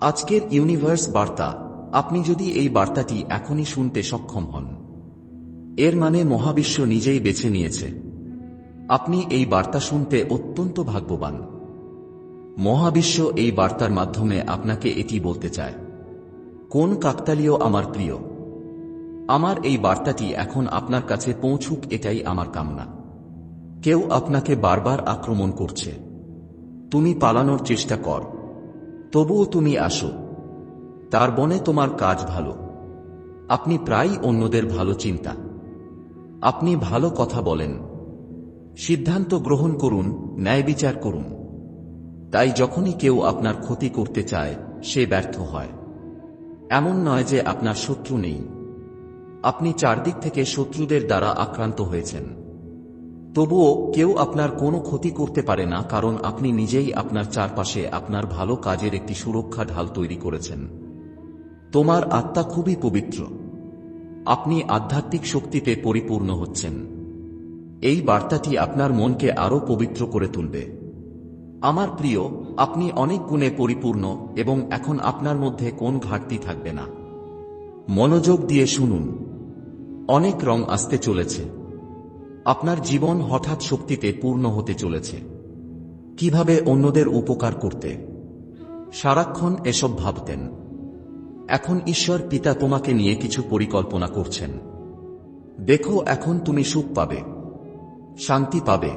আজকের ইউনিভার্স বার্তা, আপনি যদি এই বার্তাটি এখনই শুনতে সক্ষম হন। এর মানে মহাবিশ্ব নিজেই বেছে নিয়েছে। আপনি এই বার্তা শুনতে অত্যন্ত ভাগ্যবান। মহাবিশ্ব এই বার্তার মাধ্যমে আপনাকে এটি বলতে চায়, কোন কাকতালীয় আমার প্রিয়? আমার এই বার্তাটি এখন আপনার কাছে পৌঁছুক এটাই আমার কামনা। কেউ আপনাকে বারবার আক্রমণ করছে। তুমি পালানোর চেষ্টা কর। তবুও তুমি আসো। তার বনে তোমার কাজ ভালো। আপনি প্রায় অন্যদের ভালো চিন্তা। আপনি ভালো কথা বলেন। সিদ্ধান্ত গ্রহণ করুন, ন্যায় বিচার করুন। তাই যখনই কেউ আপনার ক্ষতি করতে চায়, সে ব্যর্থ হয়। এমন নয় যে আপনার শত্রু নেই। আপনি চারদিক থেকে শত্রুদের দ্বারা আক্রান্ত হয়েছেন। তবুও কেউ আপনার কোনো ক্ষতি করতে পারে না, কারণ আপনি নিজেই আপনার চারপাশে আপনার ভালো কাজের একটি সুরক্ষা ঢাল তৈরি করেছেন। তোমার আত্মা খুবই পবিত্র। আপনি আধ্যাত্মিক শক্তিতে পরিপূর্ণ হচ্ছেন। এই বার্তাটি আপনার মনকে আরও পবিত্র করে তুলবে। আমার প্রিয়, আপনি অনেক গুণে পরিপূর্ণ এবং এখন আপনার মধ্যে কোন ঘাটতি থাকবে না। মনোযোগ দিয়ে শুনুন। অনেক রং আসতে চলেছে। আপনার জীবন হঠাৎ শক্তিতে পূর্ণ হতে চলেছে। কীভাবে অন্যদের উপকার করতে? সারাক্ষণ এসব ভাবতেন। এখন ঈশ্বর পিতা তোমাকে নিয়ে কিছু পরিকল্পনা করছেন। দেখো এখন তুমি সুখ পাবে, শান্তি পাবে,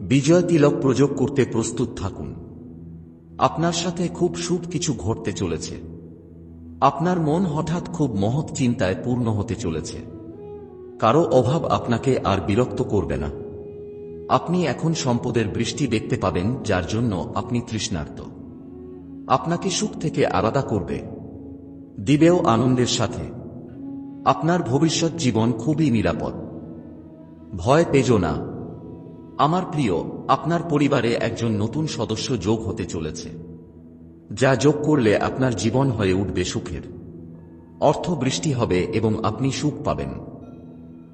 বিজয় তিলক প্রযোগ করতে প্রস্তুত থাকুন। আপনার সাথে খুব শুভ কিছু ঘটতে চলেছে। আপনার মন হঠাৎ খুব মহৎ চিন্তায় পূর্ণ হতে চলেছে। কারও অভাব আপনাকে আর বিরক্ত করবে না। আপনি এখন সম্পদের বৃষ্টি দেখতে পাবেন, যার জন্য আপনি তৃষ্ণার্ত। আপনাকে সুখ থেকে আলাদা করবে। দিবেও আনন্দের সাথে। আপনার ভবিষ্যৎ জীবন খুবই নিরাপদ। ভয় পেজো না। আমার প্রিয়, আপনার পরিবারে একজন নতুন সদস্য যোগ হতে চলেছে। যা যোগ করলে আপনার জীবন হয়ে উঠবে সুখের। অর্থ বৃষ্টি হবে এবং আপনি সুখ পাবেন।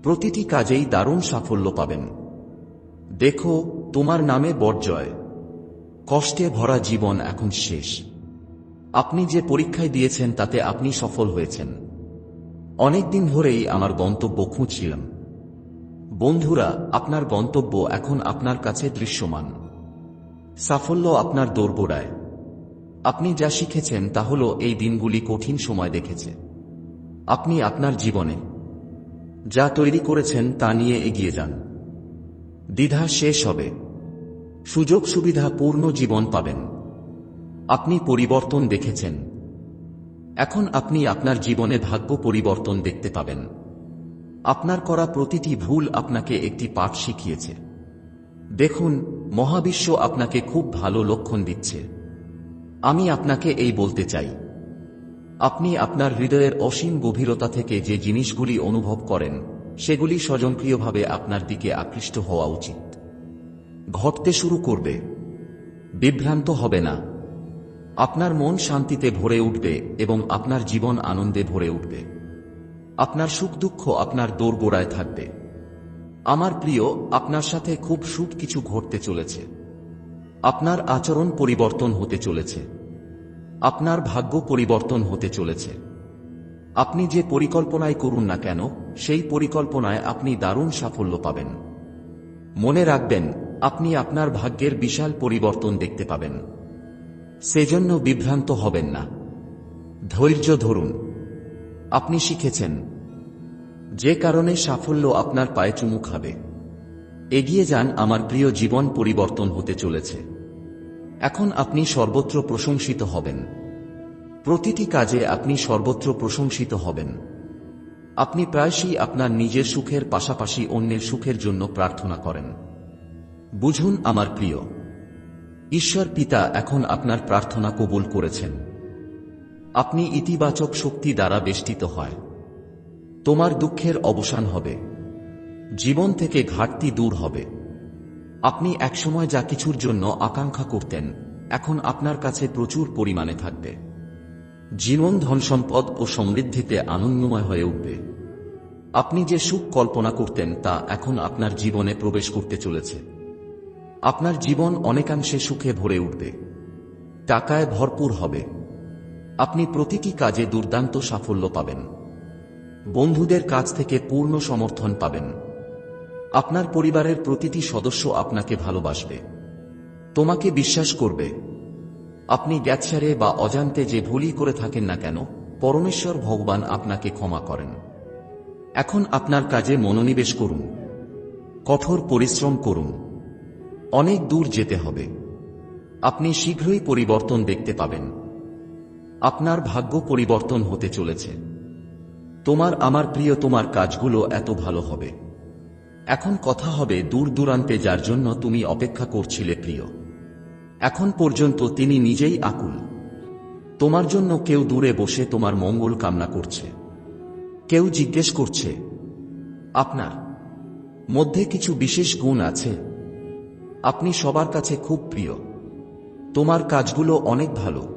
প্রতিটি কাজেই দারুণ সাফল্য পাবেন। দেখো, তোমার নামে বর্জয়। কষ্টে ভরা জীবন এখন শেষ। আপনি যে পরীক্ষায় দিয়েছেন, তাতে আপনি সফল হয়েছেন। অনেকদিন ধরেই আমার গন্তব্য খুঁজছিলাম। বন্ধুরা, আপনার গন্তব্য এখন আপনার কাছে দৃশ্যমান। সাফল্য আপনার দোরগোড়ায়। আপনি যা শিখেছেন, তা হল এই দিনগুলি কঠিন সময় দেখেছে। আপনি আপনার জীবনে যা তৈরি করেছেন তা নিয়ে এগিয়ে যান। দ্বিধা শেষ হবে। সুযোগ সুবিধা পূর্ণ জীবন পাবেন। আপনি পরিবর্তন দেখেছেন। এখন আপনি আপনার জীবনে ভাগ্য পরিবর্তন দেখতে পাবেন। আপনার করা প্রতিটি ভুল আপনাকে একটি পাঠ শিখিয়েছে। দেখুন, মহাবিশ্ব আপনাকে খুব ভালো লক্ষণ দিচ্ছে। আমি আপনাকে এই বলতে চাই। আপনি আপনার হৃদয়ের অসীম গভীরতা থেকে যে জিনিসগুলি অনুভব করেন, সেগুলি স্বজনক্রিয়ভাবে আপনার দিকে আকৃষ্ট হওয়া উচিত। ঘটতে শুরু করবে। বিভ্রান্ত হবে না। আপনার মন শান্তিতে ভরে উঠবে এবং আপনার জীবন আনন্দে ভরে উঠবে। আপনার সুখ দুঃখ আপনার দোরগোড়ায় থাকবে। আমার প্রিয়, আপনার সাথে খুব সুখ কিছু ঘটতে চলেছে। আপনার আচরণ পরিবর্তন হতে চলেছে। আপনার ভাগ্য পরিবর্তন হতে চলেছে। আপনি যে পরিকল্পনায় করুন না কেন, সেই পরিকল্পনায় আপনি দারুণ সাফল্য পাবেন। মনে রাখবেন, আপনি আপনার ভাগ্যের বিশাল পরিবর্তন দেখতে পাবেন। সেজন্য বিভ্রান্ত হবেন না। ধৈর্য ধরুন। আপনি শিখেছেন। যে কারণে সাফল্য আপনার পায়ে চুমু খাবে। এগিয়ে যান, আমার প্রিয় জীবন পরিবর্তন হতে চলেছে। এখন আপনি সর্বত্র প্রশংসিত হবেন। প্রতিটি কাজে আপনি সর্বত্র প্রশংসিত হবেন। আপনি প্রায়শই আপনার নিজের সুখের পাশাপাশি অন্যের সুখের জন্য প্রার্থনা করেন। বুঝুন আমার প্রিয়, ঈশ্বর পিতা এখন আপনার প্রার্থনা কবুল করেছেন। আপনি ইতিবাচক শক্তি দ্বারা বেষ্টিত হয়। তোমার দুঃখের অবসান হবে। জীবন থেকে ঘাটতি দূর হবে। আপনি একসময় যা কিছুর জন্য আকাঙ্ক্ষা করতেন, এখন আপনার কাছে প্রচুর পরিমাণে থাকবে। জীবন ধনসম্পদ ও সমৃদ্ধিতে আনন্দময় হয়ে উঠবে। আপনি যে সুখ কল্পনা করতেন, তা এখন আপনার জীবনে প্রবেশ করতে চলেছে। আপনার জীবন অনেকাংশে সুখে ভরে উঠবে। টাকায় ভরপুর হবে। আপনি প্রতিটি কাজে দুর্দান্ত সাফল্য পাবেন। বন্ধুদের কাছ থেকে পূর্ণ সমর্থন পাবেন। আপনার পরিবারের প্রতিটি সদস্য আপনাকে ভালোবাসবে। তোমাকে বিশ্বাস করবে। আপনি গ্যাচ্ছারে বা অজান্তে যে ভুলই করে থাকেন না কেন, পরমেশ্বর ভগবান আপনাকে ক্ষমা করেন। এখন আপনার কাজে মনোনিবেশ করুন। কঠোর পরিশ্রম করুন। অনেক দূর যেতে হবে। আপনি শীঘ্রই পরিবর্তন দেখতে পাবেন। আপনার ভাগ্য পরিবর্তন হতে চলেছে। তোমার, আমার প্রিয়, তোমার কাজগুলো এত ভালো হবে। এখন কথা হবে দূর দূরান্তে যার জন্য তুমি অপেক্ষা করছিলে প্রিয়। এখন পর্যন্ত তিনি নিজেই আকুল। তোমার জন্য কেউ দূরে বসে তোমার মঙ্গল কামনা করছে। কেউ জিজ্ঞেস করছে, আপনার মধ্যে কিছু বিশেষ গুণ আছে? আপনি সবার কাছে খুব প্রিয়। তোমার কাজগুলো অনেক ভালো।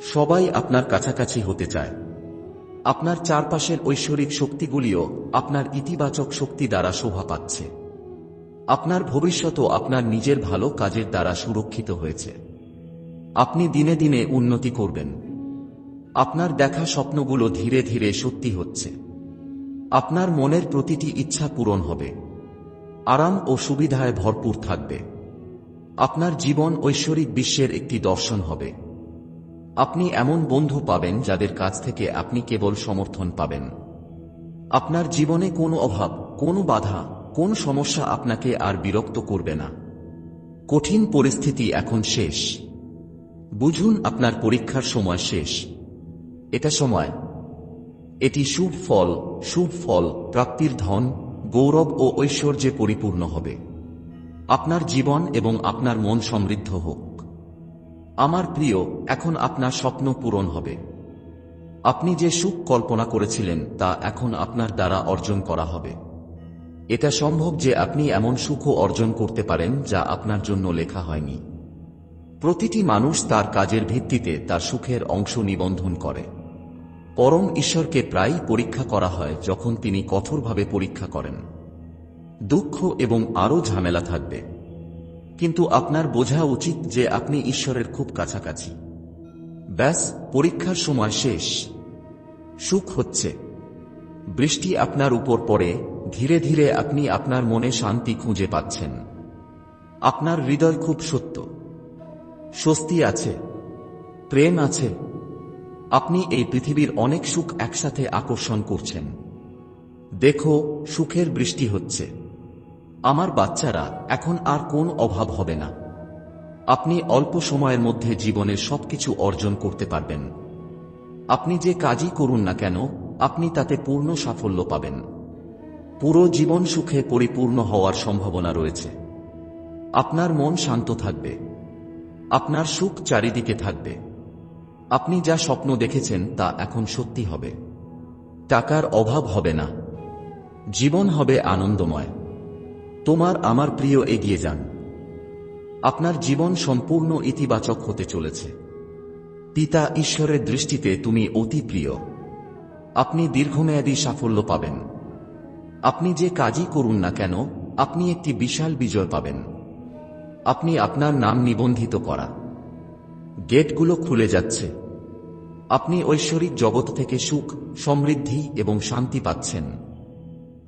সবাই আপনার কাছাকাছি হতে চায়। আপনার চারপাশের ঐশ্বরিক শক্তিগুলিও আপনার ইতিবাচক শক্তি দ্বারা শোভা পাচ্ছে। আপনার ভবিষ্যতও আপনার নিজের ভালো কাজের দ্বারা সুরক্ষিত হয়েছে। আপনি দিনে দিনে উন্নতি করবেন। আপনার দেখা স্বপ্নগুলো ধীরে ধীরে সত্যি হচ্ছে। আপনার মনের প্রতিটি ইচ্ছা পূরণ হবে। আরাম ও সুবিধায় ভরপুর থাকবে। আপনার জীবন ঐশ্বরিক বিশ্বের একটি দর্শন হবে। আপনি এমন বন্ধু পাবেন যাদের কাছ থেকে আপনি কেবল সমর্থন পাবেন। আপনার জীবনে কোনো অভাব, কোনো বাধা, কোন সমস্যা আপনাকে আর বিরক্ত করবে না। কঠিন পরিস্থিতি এখন শেষ। বুঝুন, আপনার পরীক্ষার সময় শেষ। এটা সময়। এটি শুভ ফল শুভ ফল, প্রাপ্তির ধন, গৌরব ও ঐশ্বর্যে পরিপূর্ণ হবে। আপনার জীবন এবং আপনার মন সমৃদ্ধ হোক। আমার প্রিয়, এখন আপনার স্বপ্ন পূরণ হবে। আপনি যে সুখ কল্পনা করেছিলেন, তা এখন আপনার দ্বারা অর্জন করা হবে। এটা সম্ভব যে আপনি এমন সুখও অর্জন করতে পারেন, যা আপনার জন্য লেখা হয়নি। প্রতিটি মানুষ তার কাজের ভিত্তিতে তার সুখের অংশ নিবন্ধন করে। পরম ঈশ্বরকে প্রায়ই পরীক্ষা করা হয়, যখন তিনি কঠোরভাবে পরীক্ষা করেন। দুঃখ এবং আরও ঝামেলা থাকবে। কিন্তু আপনার বোঝা উচিত যে আপনি ঈশ্বরের খুব কাছাকাছি। ব্যাস, পরীক্ষার সময় শেষ। সুখ হচ্ছে। বৃষ্টি আপনার উপর পড়ে, ধীরে ধীরে আপনি আপনার মনে শান্তি খুঁজে পাচ্ছেন। আপনার হৃদয় খুব সত্য। স্বস্তি আছে। প্রেম আছে। আপনি এই পৃথিবীর অনেক সুখ একসাথে আকর্ষণ করছেন। দেখো, সুখের বৃষ্টি হচ্ছে। আমার বাচ্চারা এখন আর কোন অভাব হবে না। আপনি অল্প সময়ের মধ্যে জীবনের সবকিছু অর্জন করতে পারবেন। আপনি যে কাজই করুন না কেন, আপনি তাতে পূর্ণ সাফল্য পাবেন। পুরো জীবন সুখে পরিপূর্ণ হওয়ার সম্ভাবনা রয়েছে। আপনার মন শান্ত থাকবে। আপনার সুখ চারিদিকে থাকবে। আপনি যা স্বপ্ন দেখেছেন তা এখন সত্যি হবে। টাকার অভাব হবে না। জীবন হবে আনন্দময়। তোমার আমার প্রিয় এগিয়ে যান। আপনার জীবন সম্পূর্ণ ইতিবাচক হতে চলেছে। পিতা ঈশ্বরের দৃষ্টিতে তুমি অতি প্রিয়। আপনি দীর্ঘমেয়াদী সাফল্য পাবেন। আপনি যে কাজই করুন না কেন, আপনি একটি বিশাল বিজয় পাবেন। আপনি আপনার নাম নিবন্ধিত করা। গেটগুলো খুলে যাচ্ছে। আপনি ঐশ্বরিক জগৎ থেকে সুখ, সমৃদ্ধি এবং শান্তি পাচ্ছেন।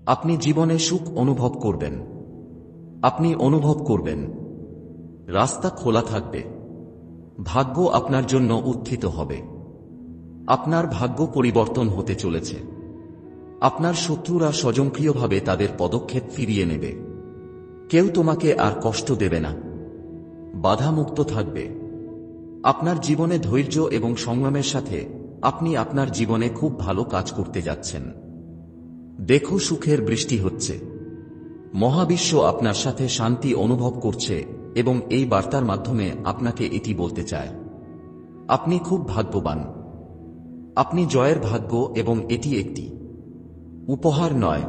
আপনি জীবনে সুখ অনুভব করবেন। আপনি অনুভব করবেন। রাস্তা খোলা থাকবে। ভাগ্য আপনার জন্য উত্থিত হবে। আপনার ভাগ্য পরিবর্তন হতে চলেছে। আপনার শত্রুরা স্বজনক্রিয়ভাবে তাদের পদক্ষেপ ফিরিয়ে নেবে। কেউ তোমাকে আর কষ্ট দেবে না। বাধামুক্ত থাকবে। আপনার জীবনে ধৈর্য এবং সংগ্রামের সাথে আপনি আপনার জীবনে খুব ভালো কাজ করতে যাচ্ছেন। দেখো সুখের বৃষ্টি হচ্ছে। মহাবিশ্ব আপনার সাথে শান্তি অনুভব করছে এবং এই বার্তার মাধ্যমে আপনাকে এটি বলতে চায়। আপনি খুব ভাগ্যবান। আপনি জয়ের ভাগ্য এবং এটি একটি। উপহার নয়।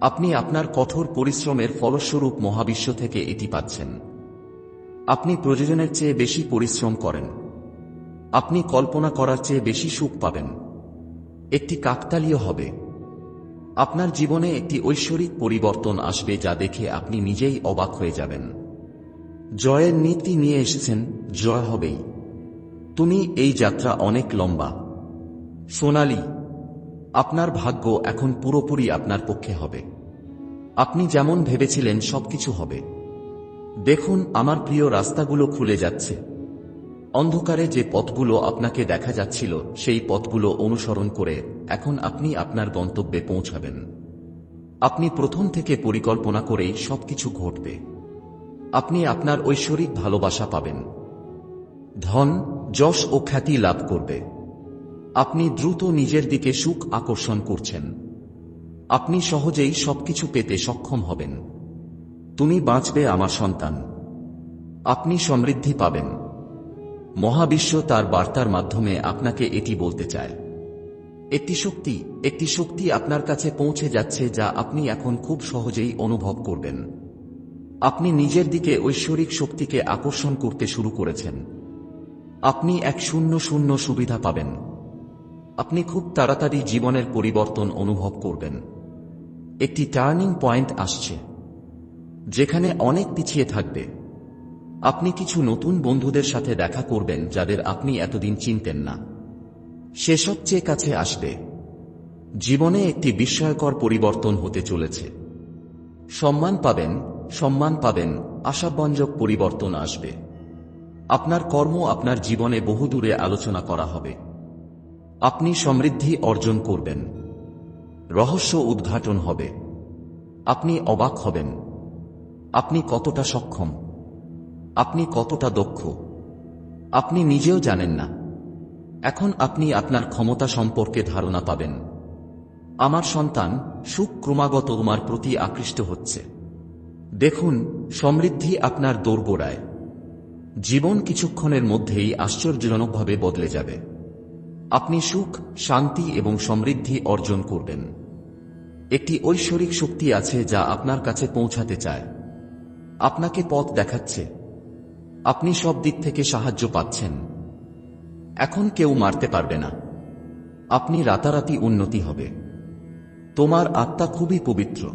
আপনি আপনার কঠোর পরিশ্রমের ফলস্বরূপ মহাবিশ্ব থেকে এটি পাচ্ছেন। আপনি প্রয়োজনের চেয়ে বেশি পরিশ্রম করেন। আপনি কল্পনা করার চেয়ে বেশি সুখ পাবেন। একটি কাকতালীয় হবে। আপনার জীবনে একটি ঐশ্বরিক পরিবর্তন আসবে যা দেখে আপনি নিজেই অবাক হয়ে যাবেন। জয়ের নীতি নিয়ে এসেছেন, জয় হবেই। তুমি এই যাত্রা অনেক লম্বা। সোনালি, আপনার ভাগ্য এখন পুরোপুরি আপনার পক্ষে হবে। আপনি যেমন ভেবেছিলেন সবকিছু হবে। দেখুন, আমার প্রিয় রাস্তাগুলো খুলে যাচ্ছে। অন্ধকারে যে পথগুলো আপনাকে দেখা যাচ্ছিল, সেই পথগুলো অনুসরণ করে এখন আপনি আপনার গন্তব্যে পৌঁছাবেন। আপনি প্রথম থেকে পরিকল্পনা করেই সবকিছু ঘটবে। আপনি আপনার ঐশ্বরিক ভালোবাসা পাবেন। ধন, যশ ও খ্যাতি লাভ করবে। আপনি দ্রুত নিজের দিকে সুখ আকর্ষণ করছেন। আপনি সহজেই সবকিছু পেতে সক্ষম হবেন। তুমি বাঁচবে আমার সন্তান। আপনি সমৃদ্ধি পাবেন। মহাবিশ্ব তার বার্তার মাধ্যমে আপনাকে এটি বলতে চায়। একটি শক্তি একটি শক্তি আপনার কাছে পৌঁছে যাচ্ছে যা আপনি এখন খুব সহজেই অনুভব করবেন। আপনি নিজের দিকে ঐশ্বরিক শক্তিকে আকর্ষণ করতে শুরু করেছেন। আপনি এক শূন্য শূন্য সুবিধা পাবেন। আপনি খুব তাড়াতাড়ি জীবনের পরিবর্তন অনুভব করবেন। একটি টার্নিং পয়েন্ট আসছে, যেখানে অনেক পিছিয়ে থাকবে। আপনি কিছু নতুন বন্ধুদের সাথে দেখা করবেন যাদের আপনি এতদিন চিনতেন না। সে সবচেয়ে কাছে আসবে। জীবনে একটি বিস্ময়কর পরিবর্তন হতে চলেছে। সম্মান পাবেন সম্মান পাবেন, আশাব্যঞ্জক পরিবর্তন আসবে। আপনার কর্ম আপনার জীবনে বহুদূরে আলোচনা করা হবে। আপনি সমৃদ্ধি অর্জন করবেন। রহস্য উদ্ঘাটন হবে। আপনি অবাক হবেন। আপনি কতটা সক্ষম? আপনি কতটা দক্ষ? আপনি নিজেও জানেন না। এখন আপনি আপনার ক্ষমতা সম্পর্কে ধারণা পাবেন। আমার সন্তান সুখ ক্রমাগত তোমার প্রতি আকৃষ্ট হচ্ছে। দেখুন, সমৃদ্ধি আপনার দোরগোড়ায়। জীবন কিছুক্ষণের মধ্যেই আশ্চর্যজনকভাবে বদলে যাবে। আপনি সুখ, শান্তি এবং সমৃদ্ধি অর্জন করবেন। একটি ঐশ্বরিক শক্তি আছে যা আপনার কাছে পৌঁছাতে চায়। আপনাকে পথ দেখাচ্ছে। আপনি সব দিক থেকে সাহায্য পাচ্ছেন। এখন কেউ মারতে পারবে না। আপনি রাতারাতি উন্নতি হবে। তোমার আত্মা খুবই পবিত্র।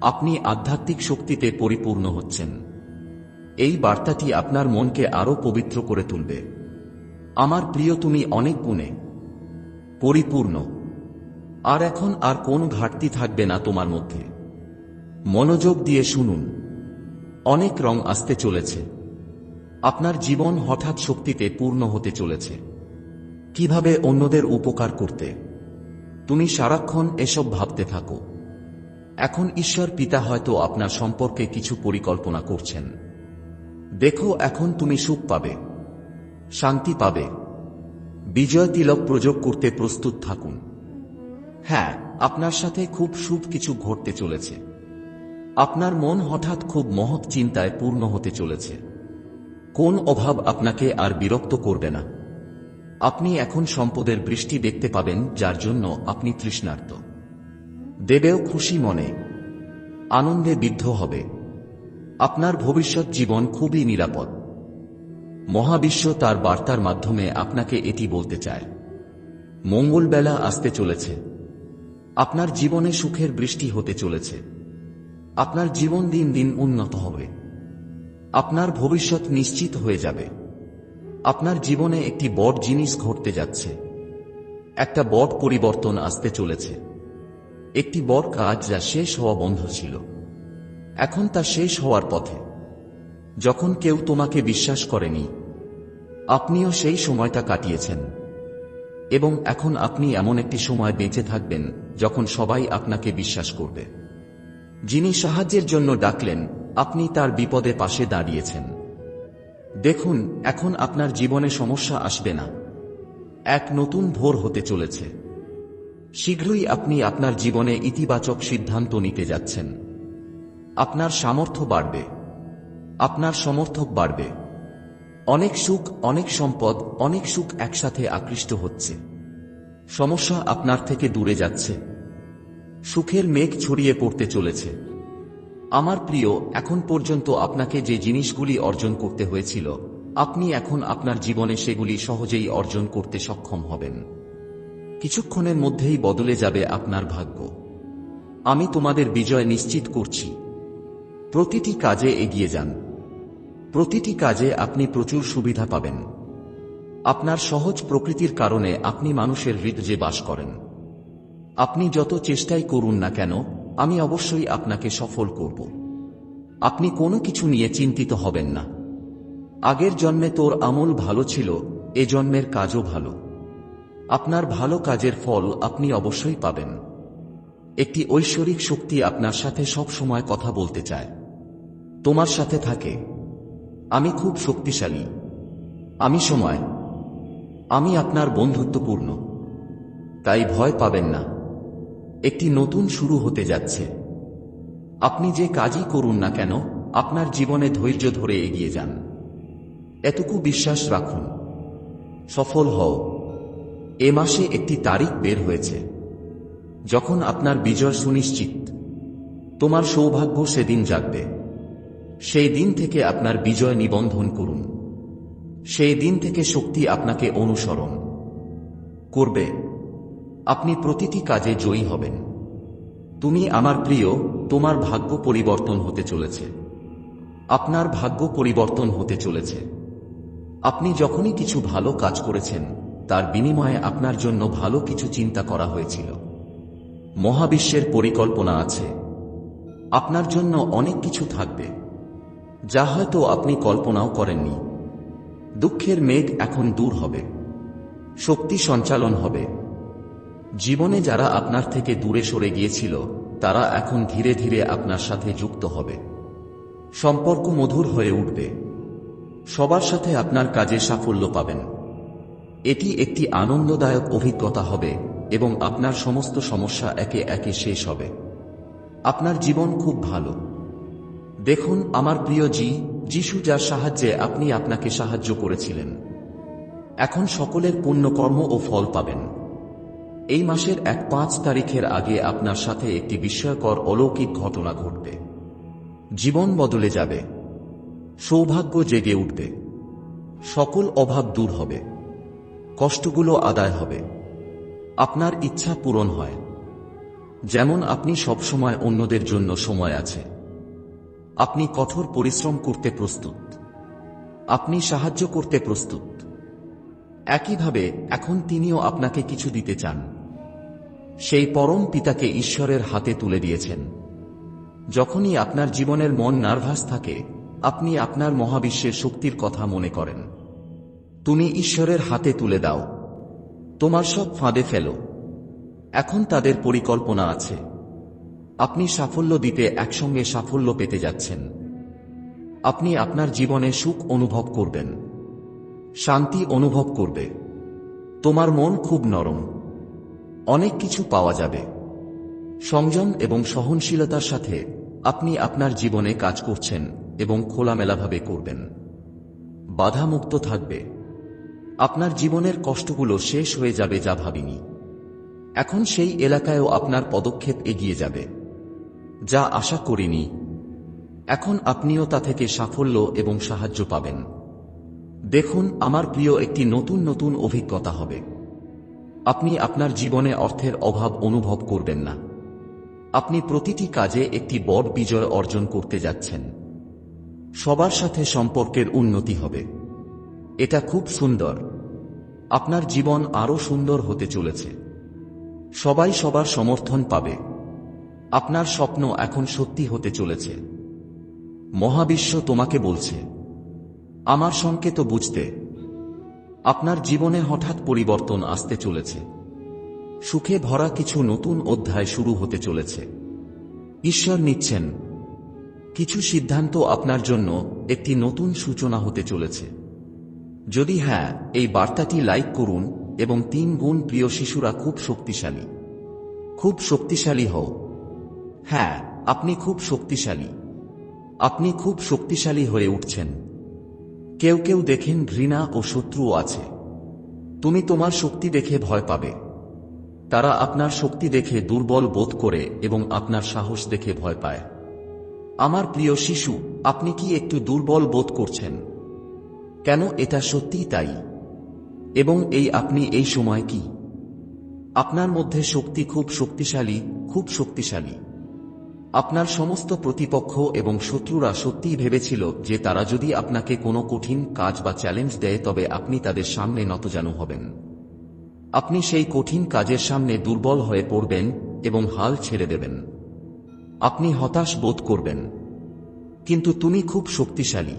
আপনি আধ্যাত্মিক শক্তিতে পরিপূর্ণ হচ্ছেন। এই বার্তাটি আপনার মনকে আরও পবিত্র করে তুলবে। আমার প্রিয়, তুমি অনেক গুণে পরিপূর্ণ। আর এখন আর কোন ঘাটতি থাকবে না তোমার মধ্যে। মনোযোগ দিয়ে শুনুন। অনেক রং আসতে চলেছে। আপনার জীবন হঠাৎ শক্তিতে পূর্ণ হতে চলেছে। কীভাবে অন্যদের উপকার করতে? তুমি সারাক্ষণ এসব ভাবতে থাকো। এখন ঈশ্বর পিতা হয়তো আপনার সম্পর্কে কিছু পরিকল্পনা করছেন। দেখো এখন তুমি সুখ পাবে, শান্তি পাবে, বিজয় তিলক প্রযোগ করতে প্রস্তুত থাকুন। হ্যাঁ আপনার সাথে খুব শুভ কিছু ঘটতে চলেছে। আপনার মন হঠাৎ খুব মহৎ চিন্তায় পূর্ণ হতে চলেছে। কোন অভাব আপনাকে আর বিরক্ত করবে না। আপনি এখন সম্পদের বৃষ্টি দেখতে পাবেন, যার জন্য আপনি তৃষ্ণার্ত। দেবেও খুশি মনে, আনন্দে বিদ্ধ হবে। আপনার ভবিষ্যৎ জীবন খুবই নিরাপদ। মহাবিশ্ব তার বার্তার মাধ্যমে আপনাকে এটি বলতে চায়। মঙ্গলবেলা আসতে চলেছে। আপনার জীবনে সুখের বৃষ্টি হতে চলেছে। আপনার জীবন দিন দিন উন্নত হবে। আপনার ভবিষ্যৎ নিশ্চিত হয়ে যাবে। আপনার জীবনে একটি বড় জিনিস ঘটতে যাচ্ছে। একটা বড় পরিবর্তন আসতে চলেছে। একটি বড় কাজ যা শেষ হওয়া বন্ধ ছিল। এখন তা শেষ হওয়ার পথে। যখন কেউ তোমাকে বিশ্বাস করেনি, আপনিও সেই সময়টা কাটিয়েছেন। এবং এখন আপনি এমন একটি সময় বেঁচে থাকবেন যখন সবাই আপনাকে বিশ্বাস করবে। যিনি সাহায্যের জন্য ডাকলেন আপনি তার বিপদে পাশে দাঁড়িয়েছেন। দেখুন, এখন আপনার জীবনে সমস্যা আসবে না। এক নতুন ভোর হতে চলেছে। শীঘ্রই আপনি আপনার জীবনে ইতিবাচক সিদ্ধান্ত নিতে যাচ্ছেন। আপনার সামর্থ্য বাড়বে। আপনার সমর্থক বাড়বে। অনেক সুখ, অনেক সম্পদ, অনেক সুখ একসাথে আকৃষ্ট হচ্ছে। সমস্যা আপনার থেকে দূরে যাচ্ছে। সুখের মেঘ ছড়িয়ে পড়তে চলেছে। আমার প্রিয়, এখন পর্যন্ত আপনাকে যে জিনিসগুলি অর্জন করতে হয়েছিল, আপনি এখন আপনার জীবনে সেগুলি সহজেই অর্জন করতে সক্ষম হবেন। কিছুক্ষণের মধ্যেই বদলে যাবে আপনার ভাগ্য। আমি তোমাদের বিজয় নিশ্চিত করছি। প্রতিটি কাজে এগিয়ে যান। প্রতিটি কাজে আপনি প্রচুর সুবিধা পাবেন। আপনার সহজ প্রকৃতির কারণে আপনি মানুষের হৃদয়ে বাস করেন। আপনি যত চেষ্টাই করুন না কেন আমি অবশ্যই আপনাকে সফল করব। আপনি কোনো কিছু নিয়ে চিন্তিত হবেন না। আগের জন্মে তোর আমল ভালো ছিল, এ জন্মের কাজও ভালো। আপনার ভালো কাজের ফল আপনি অবশ্যই পাবেন। একটি ঐশ্বরিক শক্তি আপনার সাথে সব সময় কথা বলতে চায়। তোমার সাথে থাকে। আমি খুব শক্তিশালী। আমি সময়। আমি আপনার বন্ধুত্বপূর্ণ। তাই ভয় পাবেন না। একটি নতুন শুরু হতে যাচ্ছে। আপনি যে কাজই করুন না কেন, আপনার জীবনে ধৈর্য ধরে এগিয়ে যান। এতটুকু বিশ্বাস রাখুন। সফল হও। এ মাসে একটি তারিখ বের হয়েছে। যখন আপনার বিজয় সুনিশ্চিত, তোমার সৌভাগ্য সেদিন জাগবে। সেই দিন থেকে আপনার বিজয় নিবন্ধন করুন। সেই দিন থেকে শক্তি আপনাকে অনুসরণ করবে। আপনি প্রতিটি কাজে জয়ী হবেন। তুমি আমার প্রিয়, তোমার ভাগ্য পরিবর্তন হতে চলেছে। আপনার ভাগ্য পরিবর্তন হতে চলেছে। আপনি যখনই কিছু ভালো কাজ করেছেন, তার বিনিময়ে আপনার জন্য ভালো কিছু চিন্তা করা হয়েছিল। মহাবিশ্বের পরিকল্পনা আছে। আপনার জন্য অনেক কিছু থাকবে। যা হয়তো আপনি কল্পনাও করেননি। দুঃখের মেঘ এখন দূর হবে। শক্তি সঞ্চালন হবে। জীবনে যারা আপনার থেকে দূরে সরে গিয়েছিল, তারা এখন ধীরে ধীরে আপনার সাথে যুক্ত হবে। সম্পর্ক মধুর হয়ে উঠবে। সবার সাথে আপনার কাজে সাফল্য পাবেন। এটি একটি আনন্দদায়ক অভিজ্ঞতা হবে এবং আপনার সমস্ত সমস্যা একে একে শেষ হবে। আপনার জীবন খুব ভালো। দেখুন, আমার প্রিয় জি, যিশু যার সাহায্যে আপনি আপনাকে সাহায্য করেছিলেন। এখন সকলের পুণ্যকর্ম ও ফল পাবেন। এই মাসের এক পাঁচ তারিখের আগে আপনার সাথে একটি বিস্ময়কর অলৌকিক ঘটনা ঘটবে। জীবন বদলে যাবে। সৌভাগ্য জেগে উঠবে। সকল অভাব দূর হবে। কষ্টগুলো আদায় হবে। আপনার ইচ্ছা পূরণ হয়। যেমন আপনি সবসময় অন্যদের জন্য সময় আছে। আপনি কঠোর পরিশ্রম করতে প্রস্তুত। আপনি সাহায্য করতে প্রস্তুত। একইভাবে এখন তিনিও আপনাকে কিছু দিতে চান। সেই পরম পিতাকে ঈশ্বরের হাতে তুলে দিয়েছেন। যখনই আপনার জীবনের মন নার্ভাস থাকে, আপনি আপনার মহাবিশ্বের শক্তির কথা মনে করেন। তুমি ঈশ্বরের হাতে তুলে দাও। তোমার সব ফাঁদে ফেলো। এখন তাদের পরিকল্পনা আছে। আপনি সাফল্য দিতে একসঙ্গে সাফল্য পেতে যাচ্ছেন। আপনি আপনার জীবনে সুখ অনুভব করবেন। শান্তি অনুভব করবে। তোমার মন খুব নরম। অনেক কিছু পাওয়া যাবে। সংযম এবং সহনশীলতার সাথে আপনি আপনার জীবনে কাজ করছেন এবং খোলামেলাভাবে করবেন। বাধামুক্ত থাকবে। আপনার জীবনের কষ্টগুলো শেষ হয়ে যাবে যা ভাবিনি। এখন সেই এলাকায়ও আপনার পদক্ষেপ এগিয়ে যাবে। যা আশা করিনি। এখন আপনিও তা থেকে সাফল্য এবং সাহায্য পাবেন। দেখুন, আমার প্রিয় একটি নতুন নতুন অভিজ্ঞতা হবে। আপনি আপনার জীবনে অর্থের অভাব অনুভব করবেন না। আপনি প্রতিটি কাজে একটি বড় বিজয় অর্জন করতে যাচ্ছেন। সবার সাথে সম্পর্কের উন্নতি হবে। এটা খুব সুন্দর। আপনার জীবন আরও সুন্দর হতে চলেছে। সবাই সবার সমর্থন পাবে। আপনার স্বপ্ন এখন সত্যি হতে চলেছে। মহাবিশ্ব তোমাকে বলছে। আমার সংকেত বুঝতে। আপনার জীবনে হঠাৎ পরিবর্তন আসতে চলেছে। সুখে ভরা কিছু নতুন অধ্যায় শুরু হতে চলেছে। ঈশ্বর নিচ্ছেন। কিছু সিদ্ধান্ত আপনার জন্য একটি নতুন সূচনা হতে চলেছে। যদি হ্যাঁ এই বার্তাটি লাইক করুন এবং তিন গুণ প্রিয় শিশুরা খুব শক্তিশালী। খুব শক্তিশালী হও। হ্যাঁ আপনি খুব শক্তিশালী। আপনি খুব শক্তিশালী হয়ে উঠছেন। কেউ কেউ দেখেন ঘৃণা ও শত্রুও আছে। তুমি তোমার শক্তি দেখে ভয় পাবে। তারা আপনার শক্তি দেখে দুর্বল বোধ করে এবং আপনার সাহস দেখে ভয় পায়। আমার প্রিয় শিশু, আপনি কি একটু দুর্বল বোধ করছেন? কেন এটা সত্যিই তাই? এবং এই আপনি এই সময় কি? আপনার মধ্যে শক্তি খুব শক্তিশালী খুব শক্তিশালী। আপনার সমস্ত প্রতিপক্ষ এবং শত্রুরা সত্যিই ভেবেছিল যে তারা যদি আপনাকে কোনো কঠিন কাজ বা চ্যালেঞ্জ দেয়, তবে আপনি তাদের সামনে নতজানু হবেন। আপনি সেই কঠিন কাজের সামনে দুর্বল হয়ে পড়বেন এবং হাল ছেড়ে দেবেন। আপনি হতাশ বোধ করবেন। কিন্তু তুমি খুব শক্তিশালী।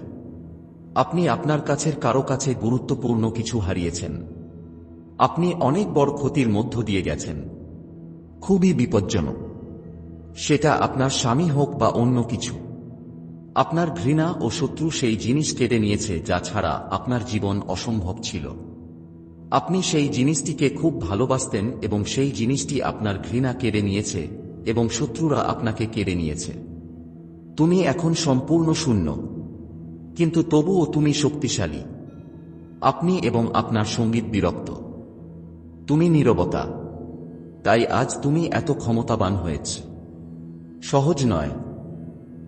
আপনি আপনার কাছের কারও কাছে গুরুত্বপূর্ণ কিছু হারিয়েছেন। আপনি অনেক বড় ক্ষতির মধ্য দিয়ে গেছেন। খুবই বিপজ্জনক। সেটা আপনার স্বামী হোক বা অন্য কিছু। আপনার ঘৃণা ও শত্রু সেই জিনিস কেড়ে নিয়েছে যা ছাড়া আপনার জীবন অসম্ভব ছিল। আপনি সেই জিনিসটিকে খুব ভালোবাসতেন এবং সেই জিনিসটি আপনার ঘৃণা কেড়ে নিয়েছে এবং শত্রুরা আপনাকে কেড়ে নিয়েছে। তুমি এখন সম্পূর্ণ শূন্য। কিন্তু তবুও তুমি শক্তিশালী। আপনি এবং আপনার সংগীত বিরক্ত। তুমি নীরবতা। তাই আজ তুমি এত ক্ষমতাবান হয়েছ। সহজ নয়।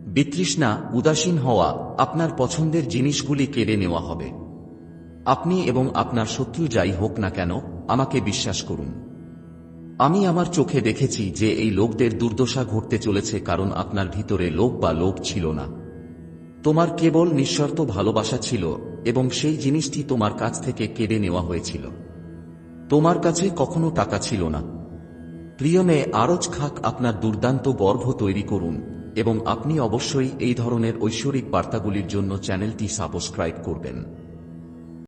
বিতৃষ্ণা, উদাসীন হওয়া আপনার পছন্দের জিনিসগুলি কেড়ে নেওয়া হবে। আপনি এবং আপনার শত্রু যাই হোক না কেন আমাকে বিশ্বাস করুন। আমি আমার চোখে দেখেছি যে এই লোকদের দুর্দশা ঘটতে চলেছে কারণ আপনার ভিতরে লোভ বা লোভ ছিল না। তোমার কেবল নিঃশর্ত ভালোবাসা ছিল এবং সেই জিনিসটি তোমার কাছ থেকে কেড়ে নেওয়া হয়েছিল। তোমার কাছে কখনো টাকা ছিল না। প্রিয় মেয়ে আরজ খাক আপনার দুর্দান্ত গর্ভ তৈরি করুন, এবং আপনি অবশ্যই এই ধরনের ঐশ্বরিক বার্তাগুলির জন্য চ্যানেলটি সাবস্ক্রাইব করবেন।